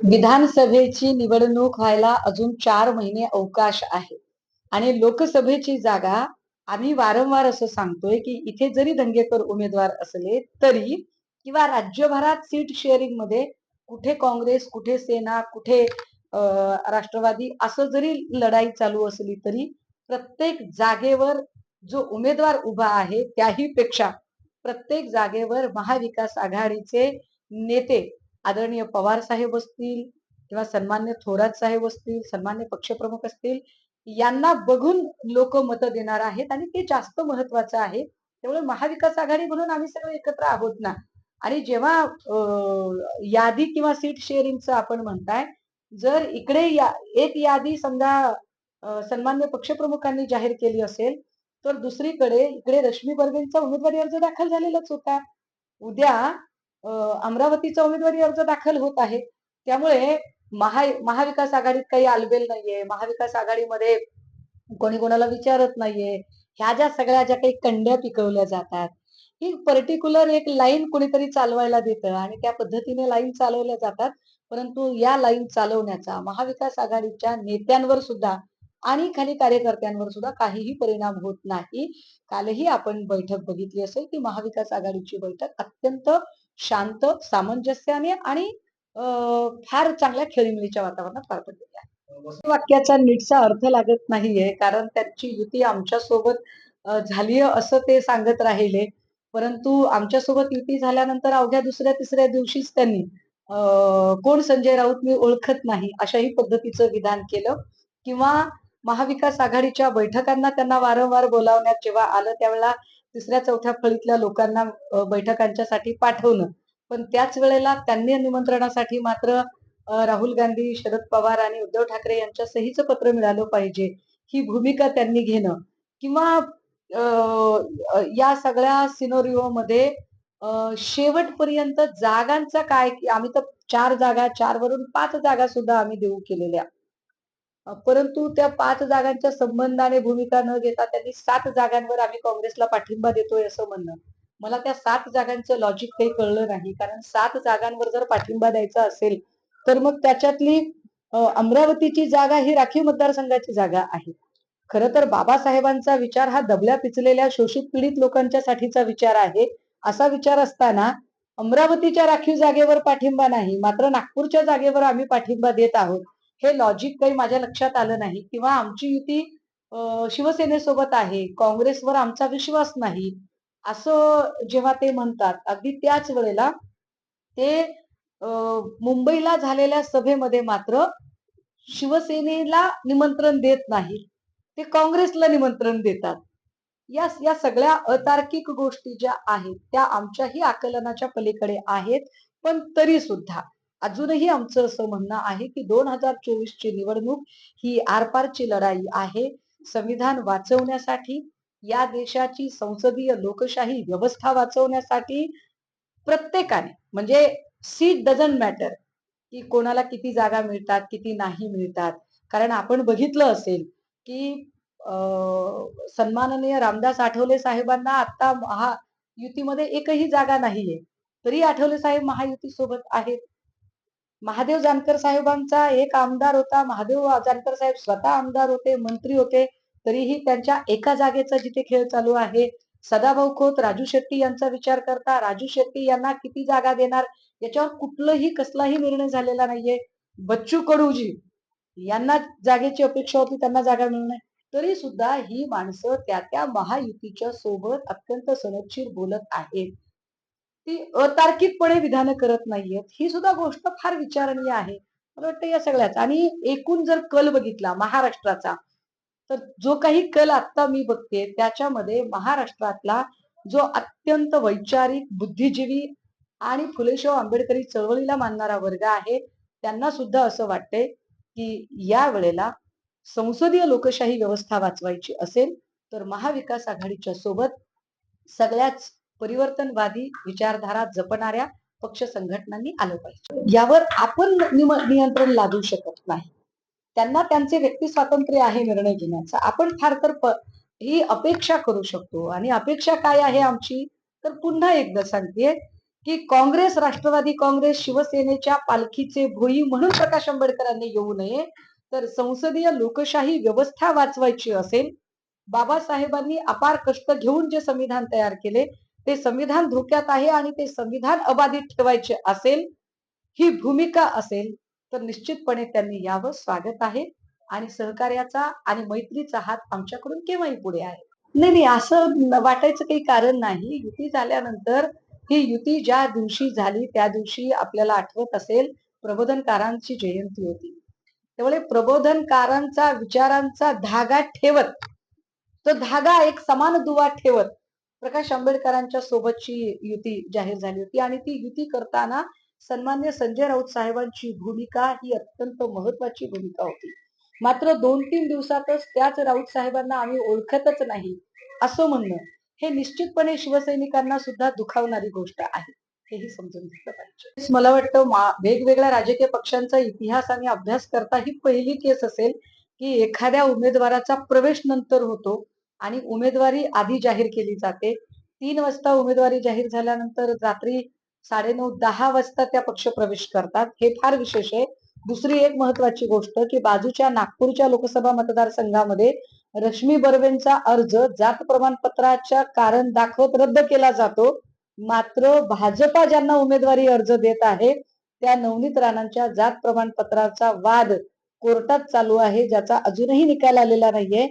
विधानसभेची निवडणूक व्हायला अजून चार महिने अवकाश आहे. आणि लोकसभेची जागा आम्ही वारंवार असं सांगतोय की इथे जरी दंगेकर उमेदवार असले तरी किंवा राज्यभरात सीट शेअरिंगमध्ये कुठे काँग्रेस कुठे सेना कुठे राष्ट्रवादी असं जरी लढाई चालू असली तरी प्रत्येक जागेवर जो उमेदवार उभा आहे त्याही पेक्षा प्रत्येक जागेवर महाविकास आघाडीचे नेते आदरणीय पवार साहेब असतील किंवा सन्मान्य थोरात साहेब असतील सन्मान्य पक्षप्रमुख असतील यांना बघून लोक मतं देणार आहेत आणि ते जास्त महत्वाचं आहे. त्यामुळे महाविकास आघाडी म्हणून आम्ही सगळे एकत्र आहोत ना? आणि जेव्हा यादी किंवा सीट शेअरिंगचं आपण म्हणताय जर इकडे या एक यादी समजा सन्मान्य पक्षप्रमुखांनी जाहीर केली असेल तर दुसरीकडे इकडे रश्मी बर्वेंचा उमेदवारी अर्ज दाखल झालेलाच होता. उद्या अमरावतीचा उमेदवारी अर्ज दाखल होत आहे. त्यामुळे महा महाविकास आघाडीत काही आलबेल नाहीये. महाविकास आघाडीमध्ये कोणी कोणाला विचारत नाहीये. ह्या ज्या सगळ्या ज्या काही कंड्या पिकवल्या जातात ही पर्टिक्युलर एक लाईन कोणीतरी चालवायला देतं आणि त्या पद्धतीने लाईन चालवल्या जातात. परंतु या लाईन चालवण्याचा महाविकास आघाडीच्या नेत्यांवर सुद्धा आणि खाली कार्यकर्त्यांवर सुद्धा काहीही परिणाम होत नाही. कालही आपण बैठक बघितली असेल की महाविकास आघाडीची बैठक अत्यंत शांत सामंजस्याने आणि फार चांगल्या खेळीमेळीच्या वातावरणात पार पडलेली आहे. वाक्याचा नीटसा अर्थ लागत नाहीये कारण त्यांची युती आमच्यासोबत असं ते सांगत राहिले. परंतु आमच्यासोबत युती झाल्यानंतर अवघ्या दुसऱ्या तिसऱ्या दिवशीच त्यांनी कोण संजय राऊत मी ओळखत नाही अशाही पद्धतीचं विधान केलं. किंवा महाविकास आघाडीच्या बैठकांना त्यांना वारंवार बोलावण्यात जेव्हा आलं त्यावेळेला तिसऱ्या चौथ्या फळीतल्या लोकांना बैठकांच्या बैठकांच्यासाठी पाठवणं. पण त्याच वेळेला त्यांनी निमंत्रणासाठी मात्र राहुल गांधी शरद पवार आणि उद्धव ठाकरे यांच्या सहीचं पत्र मिळालं पाहिजे. ही भूमिका त्यांनी घेणं. किंवा या सगळ्या सिनोरिओमध्ये शेवटपर्यंत जागांचा काय आम्ही तर चार जागा चार वरून पाच जागा सुद्धा आम्ही देऊ केलेल्या. परंतु त्या पाच जागांच्या संबंधाने भूमिका न घेता त्यांनी सात जागांवर आम्ही काँग्रेसला पाठिंबा देतोय असं म्हणणं. मला त्या सात जागांचं लॉजिक काही कळलं नाही. कारण सात जागांवर जर पाठिंबा द्यायचा असेल तर मग त्याच्यातली अमरावतीची जागा ही राखीव मतदारसंघाची जागा आहे. खर तर बाबासाहेबांचा विचार हा दबल्या पिचलेल्या शोषित पीडित लोकांच्या साठीचा विचार आहे. असा विचार असताना अमरावतीच्या राखीव जागेवर पाठिंबा नाही मात्र नागपूरच्या जागेवर आम्ही पाठिंबा देत आहोत. हे लॉजिक काही माझ्या लक्षात आलं नाही. किंवा आमची युती शिवसेनेसोबत आहे. काँग्रेसवर आमचा विश्वास नाही. असं जेव्हा ते म्हणतात अगदी त्याच वेळेला ते मुंबईला झालेल्या सभेमध्ये मात्र शिवसेनेला निमंत्रण देत नाही ते काँग्रेसला निमंत्रण देतात. या या सगळ्या अतार्किक गोष्टी ज्या आहेत त्या आमच्याही आकलनाच्या पलीकडे आहेत. पण तरी सुद्धा अजूनही आमचं असं म्हणणं आहे की दोन हजार चोवीस ची निवडणूक ही आरपारची लढाई आहे. संविधान वाचवण्यासाठी या देशाची संसदीय लोकशाही व्यवस्था वाचवण्यासाठी प्रत्येकाने म्हणजे सीट डझंट मॅटर की कोणाला किती जागा मिळतात किती नाही मिळतात. कारण आपण बघितलं असेल की सन्माननीय रामदास आठवले साहेबांना आता महायुतीमध्ये एकही जागा नाहीये. तरी आठवले साहेब महायुती सोबत आहेत. महादेव जानकर साहेबांचा एक आमदार होता. महादेव जानकर साहेब स्वतः आमदार होते मंत्री होते. तरीही त्यांच्या एका जागेचा जिथे खेळ चालू आहे सदाभाऊ खोत राजू शेट्टी यांचा विचार करता राजू शेट्टी यांना किती जागा देणार? याच्यावर कुठलंही कसलाही निर्णय झालेला नाहीये. बच्चू कडूजी यांना जागेची अपेक्षा होती त्यांना जागा मिळणार तरी सुद्धा ही माणसं त्या त्या महायुतीच्या सोबत अत्यंत सनदशीर बोलत आहेत. ती अतार्किकपणे विधानं करत नाहीयेत. ही सुद्धा गोष्ट फार विचारणीय आहे. मला वाटतं या सगळ्याच आणि एकूण जर कल बघितला महाराष्ट्राचा तर जो काही कल आता मी बघते त्याच्यामध्ये महाराष्ट्रातला जो अत्यंत वैचारिक बुद्धिजीवी आणि फुलेशाह आंबेडकरी चळवळीला मानणारा वर्ग आहे त्यांना सुद्धा असं वाटतंय की या वेळेला संसदीय लोकशाही व्यवस्था वाचवायची असेल तर महाविकास आघाडीच्या सोबत सगळ्याच परिवर्तनवादी विचारधारा जपणाऱ्या पक्ष संघटनांनी आलं पाहिजे. यावर आपण नियंत्रण लादू शकत नाही. त्यांना त्यांचे व्यक्ती स्वातंत्र्य आहे निर्णय घेण्याचा. आपण फार तर ही अपेक्षा करू शकतो. आणि अपेक्षा काय आहे आमची? तर पुन्हा एकदा सांगते की काँग्रेस राष्ट्रवादी काँग्रेस शिवसेनेच्या पालखीचे भोई म्हणून प्रकाश आंबेडकरांनी येऊ नये. तर संसदीय लोकशाही व्यवस्था वाचवायची असेल बाबासाहेबांनी अपार कष्ट घेऊन जे संविधान तयार केले ते संविधान धोक्यात आहे आणि ते संविधान अबाधित ठेवायचे असेल ही भूमिका असेल तर निश्चितपणे त्यांनी यावं स्वागत आहे आणि सहकार्याचा आणि मैत्रीचा हात आमच्याकडून केव्हाही पुढे आहे. नाही नाही असं वाटायचं काही कारण नाही. युती झाल्यानंतर ही युती ज्या दिवशी झाली त्या दिवशी आपल्याला आठवत असेल प्रबोधनकारांची जयंती होती. त्यामुळे प्रबोधनकारांचा विचारांचा धागा ठेवत तो धागा एक समान दुवा ठेवत प्रकाश आंबेडकरांच्या सोबतची युती जाहीर झाली होती. आणि ती युती करताना सन्मान्य संजय राऊत साहेबांची भूमिका ही अत्यंत महत्वाची भूमिका होती. मात्र दोन तीन दिवसातच त्याच राऊत साहेबांना आम्ही ओळखतच नाही असं म्हणणं हे निश्चितपणे शिवसैनिकांना सुद्धा दुखावणारी गोष्ट आहे हेही समजून घेतलं पाहिजे. मला वाटतं वेगवेगळ्या राजकीय पक्षांचा इतिहास आणि अभ्यास करता ही पहिली केस असेल की एखाद्या उमेदवाराचा प्रवेश नंतर होतो आणि उमेदवारी आधी जाहीर केली जाते. तीन वाजता उमेदवारी जाहीर झाल्यानंतर रात्री साडेनऊ दहा वाजता त्या पक्ष प्रवेश करतात. हे फार विशेष आहे. दुसरी एक महत्वाची गोष्ट की बाजूच्या नागपूरच्या लोकसभा मतदारसंघामध्ये रश्मी बर्वेंचा अर्ज जात प्रमाणपत्राच्या कारण दाखवत रद्द केला जातो. मात्र भाजपा ज्यांना उमेदवारी अर्ज देत आहे त्या नवनीत राणांच्या जात प्रमाणपत्राचा वाद कोर्टात चालू आहे ज्याचा अजूनही निकाल आलेला नाहीये.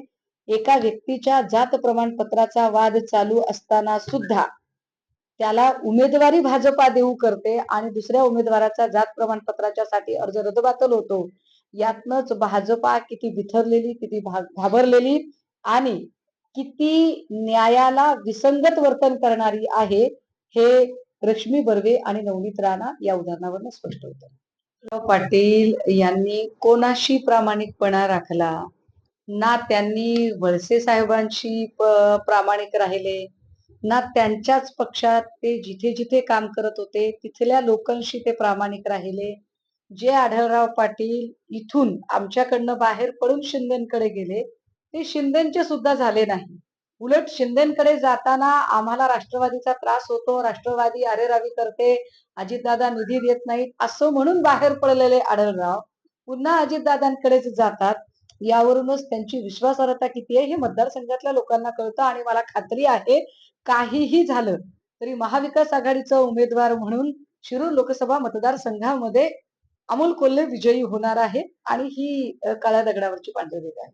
एका व्यक्तीच्या जात प्रमाणपत्राचा वाद चालू असताना सुद्धा त्याला उमेदवारी भाजपा देऊ करते आणि दुसऱ्या उमेदवाराचा जात प्रमाणपत्राच्या साठी अर्ज रद्दबातल होतो. यातनच भाजपा किती बिथरलेली किती घाबरलेली आणि किती न्यायाला विसंगत वर्तन करणारी आहे हे रश्मी बर्वे आणि नवनीत राणा या उदाहरणावरून स्पष्ट होतं. पाटील यांनी कोणाशी प्रामाणिकपणा राखला? ना त्यांनी वळसे साहेबांशी प्रामाणिक राहिले ना त्यांच्याच पक्षात ते जिथे जिथे काम करत होते तिथल्या लोकांशी ते प्रामाणिक राहिले. जे आढळराव पाटील इथून आमच्याकडनं बाहेर पडून शिंदेकडे गेले ते शिंदेचे सुद्धा झाले नाही. उलट शिंदेकडे जाताना आम्हाला राष्ट्रवादीचा त्रास होतो राष्ट्रवादी अरेरावी करते अजितदादा निधी देत नाहीत असं म्हणून बाहेर पडलेले आढळराव पुन्हा अजितदादांकडेच जातात. यावरूनच त्यांची विश्वासार्हता किती आहे हे मतदारसंघातल्या लोकांना कळतं आणि मला खात्री आहे काहीही झालं तरी महाविकास आघाडीचा उमेदवार म्हणून शिरूर लोकसभा मतदारसंघामध्ये अमोल कोल्हे विजयी होणार आहे आणि ही काळ्या दगडावरची पांढरी रेघ आहे.